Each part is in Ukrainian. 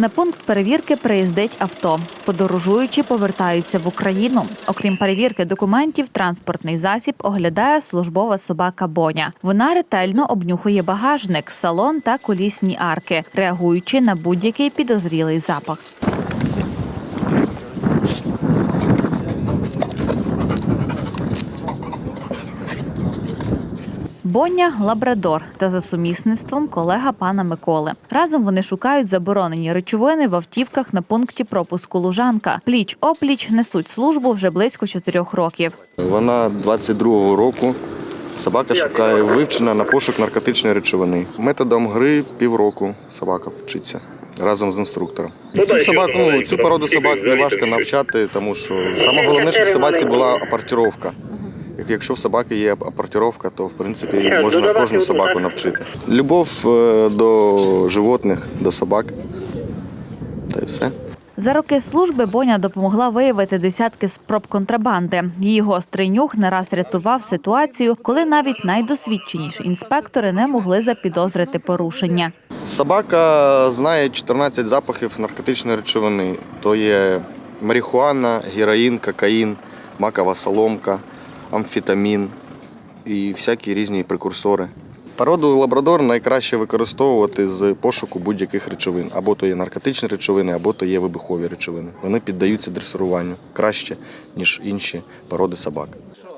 На пункт перевірки приїздить авто. Подорожуючі повертаються в Україну. Окрім перевірки документів, транспортний засіб оглядає службова собака Боня. Вона ретельно обнюхує багажник, салон та колісні арки, реагуючи на будь-який підозрілий запах. Боня лабрадор та за сумісництвом колега пана Миколи. Разом вони шукають заборонені речовини в автівках на пункті пропуску Лужанка. Пліч опліч несуть службу вже близько чотирьох років. Вона 22-го року. Собака шукає вивчена на пошук наркотичної речовини. Методом гри півроку собака вчиться разом з інструктором. Цю собаку, ну, цю породу собак не важко навчати, тому що саме головне, щоб в собаці була апортировка. Як- Якщо в собаки є апортировка, то в принципі можна кожну собаку навчити. Любов е, до животних, до собак. Та й все. За роки служби Боня допомогла виявити десятки спроб контрабанди. Її гострий нюх не раз рятував ситуацію, коли навіть найдосвідченіші інспектори не могли запідозрити порушення. Собака знає 14 запахів наркотичної речовини. То є марихуана, героїн, кокаїн, макова соломка, амфетамін і всякі різні прекурсори. Породу лабрадор найкраще використовувати з пошуку будь-яких речовин. Або то є наркотичні речовини, або то є вибухові речовини. Вони піддаються дресируванню краще, ніж інші породи собак.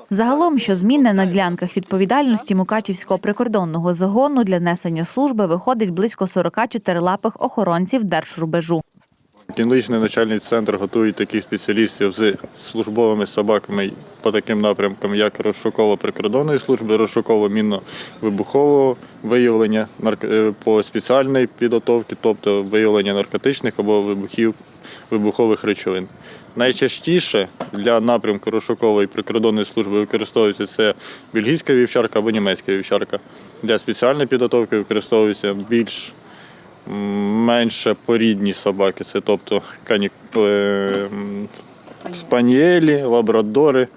Загалом, що зміни на ділянках відповідальності Мукачівського прикордонного загону для несення служби виходить близько 44 лапих охоронців держрубежу. Кінологічний начальний центр готує таких спеціалістів з службовими собаками по таким напрямкам, як розшуково-прикордонної служби, розшуково-мінно-вибухового виявлення е, по спеціальній підготовці, тобто виявлення наркотичних або вибухів, вибухових речовин. Найчастіше для напрямку розшукової прикордонної служби використовується це бельгійська вівчарка або німецька вівчарка. Для спеціальної підготовки використовується більш менше порідні собаки, це тобто кані... спаніелі, лабрадори,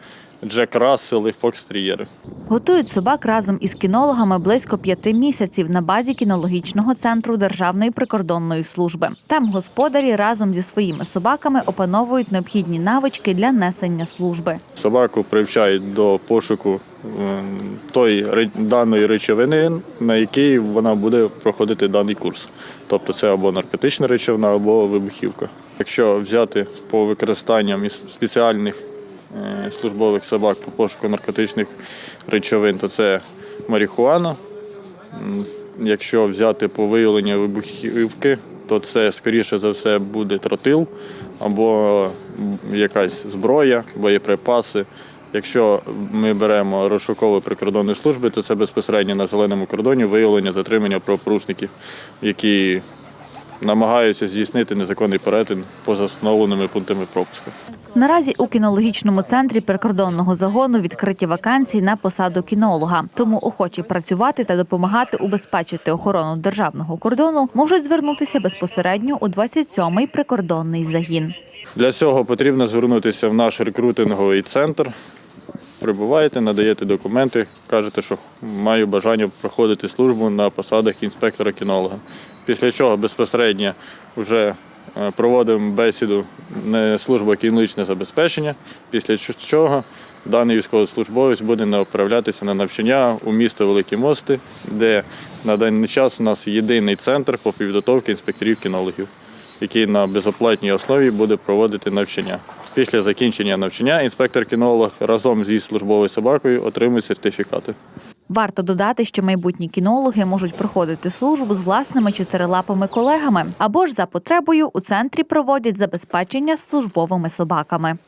Джек Рассели, Фокстрієри. Готують собак разом із кінологами близько п'яти місяців на базі кінологічного центру Державної прикордонної служби. Там господарі разом зі своїми собаками опановують необхідні навички для несення служби. Собаку привчають до пошуку ем, тої даної речовини, на якій вона буде проходити даний курс. Тобто це або наркотична речовина, або вибухівка. Якщо взяти по використанням спеціальних е, службових собак по пошуку наркотичних речовин, то це марихуана. Якщо взяти по виявленню вибухівки, то це скоріше за все буде тротил або якась зброя, боєприпаси. Якщо ми беремо розшукові прикордонні служби, то це безпосередньо на зеленому кордоні виявлення затримання правопорушників, які намагаються здійснити незаконний перетин поза встановленими пунктами пропуску. Наразі у кінологічному центрі прикордонного загону відкриті вакансії на посаду кінолога. Тому охочі працювати та допомагати убезпечити охорону державного кордону можуть звернутися безпосередньо у 27-й прикордонний загін. Для цього потрібно звернутися в наш рекрутинговий центр. Прибуваєте, надаєте документи, кажете, що маю бажання проходити службу на посадах інспектора-кінолога. Після чого безпосередньо вже е, проводимо бесіду не служба кінологічне забезпечення, після чого даний військовослужбовець буде направлятися на навчання у місто Великі Мости, де на даний час у нас єдиний центр по підготовці інспекторів-кінологів який на безоплатній основі буде проводити навчання. Після закінчення навчання інспектор-кінолог разом зі службовою собакою отримує сертифікати. Варто додати, що майбутні кінологи можуть проходити службу з власними чотирилапими колегами або ж за потребою у центрі проводять забезпечення службовими собаками.